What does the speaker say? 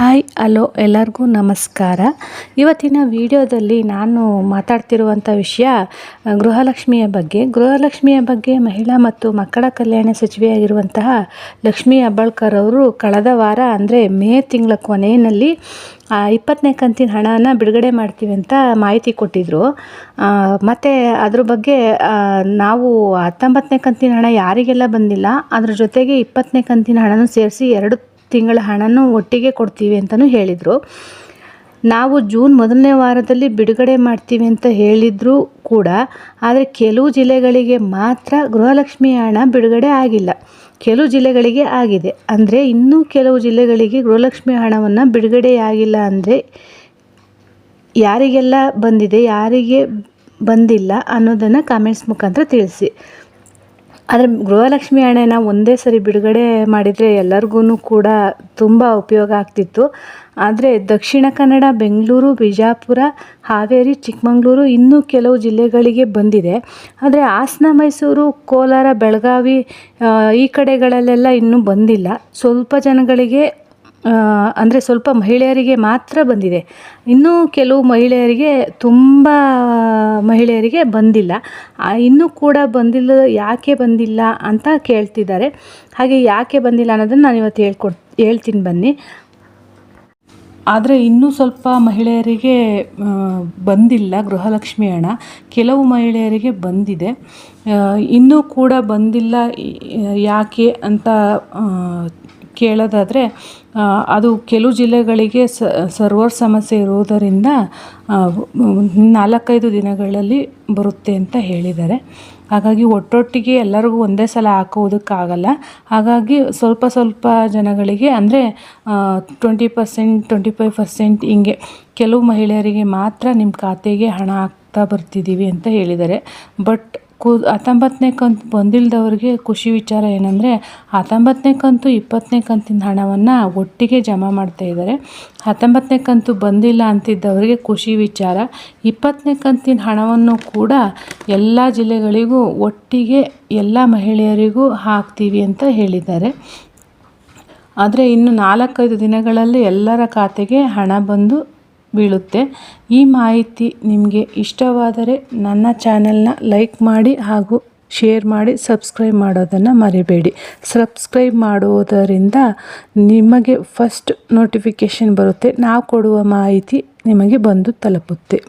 Hi, hello, ಎಲ್ಲರಿಗೂ ನಮಸ್ಕಾರ. ಇವತ್ತಿನ ವಿಡಿಯೋದಲ್ಲಿ ನಾನು ಮಾತಾಡ್ತಿರುವಂಥ ವಿಷಯ ಗೃಹಲಕ್ಷ್ಮಿಯ ಬಗ್ಗೆ. ಗೃಹಲಕ್ಷ್ಮಿಯ ಬಗ್ಗೆ ಮಹಿಳಾ ಮತ್ತು ಮಕ್ಕಳ ಕಲ್ಯಾಣ ಸಚಿವೆಯಾಗಿರುವಂತಹ ಲಕ್ಷ್ಮೀ ಅಬ್ಬಳ್ಕರ್ ಅವರು ಕಳೆದ ವಾರ, ಅಂದರೆ ಮೇ ತಿಂಗಳ ಕೊನೆಯಲ್ಲಿ ಇಪ್ಪತ್ತನೇ ಕಂತಿನ ಹಣನ ಬಿಡುಗಡೆ ಮಾಡ್ತೀವಿ ಅಂತ ಮಾಹಿತಿ ಕೊಟ್ಟಿದ್ದರು ಮತ್ತು ಅದ್ರ ಬಗ್ಗೆ ನಾವು ಹತ್ತೊಂಬತ್ತನೇ ಕಂತಿನ ಹಣ ಯಾರಿಗೆಲ್ಲ ಬಂದಿಲ್ಲ, ಅದ್ರ ಜೊತೆಗೆ ಇಪ್ಪತ್ತನೇ ಕಂತಿನ ಹಣನೂ ಸೇರಿಸಿ ಎರಡು ತಿಂಗಳ ಹಣನೂ ಒಟ್ಟಿಗೆ ಕೊಡ್ತೀವಿ ಅಂತಲೂ ಹೇಳಿದರು. ನಾವು ಜೂನ್ ಮೊದಲನೇ ವಾರದಲ್ಲಿ ಬಿಡುಗಡೆ ಮಾಡ್ತೀವಿ ಅಂತ ಹೇಳಿದರೂ ಕೂಡ, ಆದರೆ ಕೆಲವು ಜಿಲ್ಲೆಗಳಿಗೆ ಮಾತ್ರ ಗೃಹಲಕ್ಷ್ಮಿ ಹಣ ಬಿಡುಗಡೆ ಆಗಿಲ್ಲ. ಕೆಲವು ಜಿಲ್ಲೆಗಳಿಗೆ ಆಗಿದೆ. ಅಂದರೆ ಇನ್ನೂ ಕೆಲವು ಜಿಲ್ಲೆಗಳಿಗೆ ಗೃಹಲಕ್ಷ್ಮಿ ಹಣವನ್ನು ಬಿಡುಗಡೆಯಾಗಿಲ್ಲ ಅಂದರೆ ಯಾರಿಗೆಲ್ಲ ಬಂದಿದೆ, ಯಾರಿಗೆ ಬಂದಿಲ್ಲ ಅನ್ನೋದನ್ನು ಕಾಮೆಂಟ್ಸ್ ಮುಖಾಂತರ ತಿಳಿಸಿ. ಆದರೆ ಗೃಹಲಕ್ಷ್ಮಿ ಹಣೆನ ಒಂದೇ ಸರಿ ಬಿಡುಗಡೆ ಮಾಡಿದರೆ ಎಲ್ಲರಿಗೂ ಕೂಡ ತುಂಬ ಉಪಯೋಗ ಆಗ್ತಿತ್ತು. ಆದರೆ ದಕ್ಷಿಣ ಕನ್ನಡ, ಬೆಂಗಳೂರು, ಬಿಜಾಪುರ, ಹಾವೇರಿ, ಚಿಕ್ಕಮಗಳೂರು ಇನ್ನೂ ಕೆಲವು ಜಿಲ್ಲೆಗಳಿಗೆ ಬಂದಿದೆ. ಆದರೆ ಹಾಸನ, ಮೈಸೂರು, ಕೋಲಾರ, ಬೆಳಗಾವಿ ಈ ಕಡೆಗಳಲ್ಲೆಲ್ಲ ಇನ್ನೂ ಬಂದಿಲ್ಲ. ಸ್ವಲ್ಪ ಜನಗಳಿಗೆ ಅಂದರೆ ಸ್ವಲ್ಪ ಮಹಿಳೆಯರಿಗೆ ಮಾತ್ರ ಬಂದಿದೆ. ಇನ್ನೂ ಕೆಲವು ಮಹಿಳೆಯರಿಗೆ, ತುಂಬ ಮಹಿಳೆಯರಿಗೆ ಬಂದಿಲ್ಲ. ಇನ್ನೂ ಕೂಡ ಬಂದಿಲ್ಲ, ಯಾಕೆ ಬಂದಿಲ್ಲ ಅಂತ ಕೇಳ್ತಿದ್ದಾರೆ. ಹಾಗೆ ಯಾಕೆ ಬಂದಿಲ್ಲ ಅನ್ನೋದನ್ನು ನಾನು ಇವತ್ತು ಹೇಳ್ಕೊಡ್, ಹೇಳ್ತೀನಿ ಬನ್ನಿ. ಆದರೆ ಇನ್ನೂ ಸ್ವಲ್ಪ ಮಹಿಳೆಯರಿಗೆ ಬಂದಿಲ್ಲ ಗೃಹಲಕ್ಷ್ಮಿ ಹಣ. ಕೆಲವು ಮಹಿಳೆಯರಿಗೆ ಬಂದಿದೆ. ಇನ್ನೂ ಕೂಡ ಬಂದಿಲ್ಲ ಯಾಕೆ ಅಂತ ಕೇಳೋದಾದರೆ ಅದು ಕೆಲವು ಜಿಲ್ಲೆಗಳಿಗೆ ಸರ್ವರ್ ಸಮಸ್ಯೆ ಇರುವುದರಿಂದ ನಾಲ್ಕೈದು ದಿನಗಳಲ್ಲಿ ಬರುತ್ತೆ ಅಂತ ಹೇಳಿದ್ದಾರೆ. ಹಾಗಾಗಿ ಒಟ್ಟೊಟ್ಟಿಗೆ ಎಲ್ಲರಿಗೂ ಒಂದೇ ಸಲ ಹಾಕೋದಕ್ಕಾಗಲ್ಲ ಹಾಗಾಗಿ ಸ್ವಲ್ಪ ಸ್ವಲ್ಪ ಜನಗಳಿಗೆ ಅಂದರೆ twenty percent twenty five percent ಹಿಂಗೆ ಕೆಲವು ಮಹಿಳೆಯರಿಗೆ ಮಾತ್ರ ನಿಮ್ಮ ಖಾತೆಗೆ ಹಣ ಹಾಕ್ತಾ ಬರ್ತಿದ್ದೀವಿ ಅಂತ ಹೇಳಿದ್ದಾರೆ. ಬಟ್ ಕು, ಹತ್ತೊಂಬತ್ತನೇ ಕಂತು ಬಂದಿಲ್ಲದವ್ರಿಗೆ ಖುಷಿ ವಿಚಾರ ಏನಂದರೆ, ಹತ್ತೊಂಬತ್ತನೇ ಕಂತು ಇಪ್ಪತ್ತನೇ ಕಂತಿನ ಹಣವನ್ನು ಒಟ್ಟಿಗೆ ಜಮಾ ಮಾಡ್ತಾ ಇದ್ದಾರೆ. ಹತ್ತೊಂಬತ್ತನೇ ಕಂತು ಬಂದಿಲ್ಲ ಅಂತಿದ್ದವರಿಗೆ ಖುಷಿ ವಿಚಾರ. ಇಪ್ಪತ್ತನೇ ಕಂತಿನ ಹಣವನ್ನು ಕೂಡ ಎಲ್ಲ ಜಿಲ್ಲೆಗಳಿಗೂ ಒಟ್ಟಿಗೆ ಎಲ್ಲ ಮಹಿಳೆಯರಿಗೂ ಹಾಕ್ತೀವಿ ಅಂತ ಹೇಳಿದ್ದಾರೆ. ಆದರೆ ಇನ್ನು ನಾಲ್ಕೈದು ದಿನಗಳಲ್ಲಿ ಎಲ್ಲರ ಖಾತೆಗೆ ಹಣ ಬಂದು ಬೀಳುತ್ತೆ. ಈ ಮಾಹಿತಿ ನಿಮಗೆ ಇಷ್ಟವಾದರೆ ನನ್ನ ಚಾನೆಲ್ನ ಲೈಕ್ ಮಾಡಿ ಹಾಗೂ ಶೇರ್ ಮಾಡಿ ಸಬ್ಸ್ಕ್ರೈಬ್ ಮಾಡೋದನ್ನು ಮರಿಬೇಡಿ. ಸಬ್ಸ್ಕ್ರೈಬ್ ಮಾಡುವುದರಿಂದ ನಿಮಗೆ ಫಸ್ಟ್ ನೋಟಿಫಿಕೇಷನ್ ಬರುತ್ತೆ. ನಾವು ಕೊಡುವ ಮಾಹಿತಿ ನಿಮಗೆ ಬಂದು ತಲುಪುತ್ತೆ.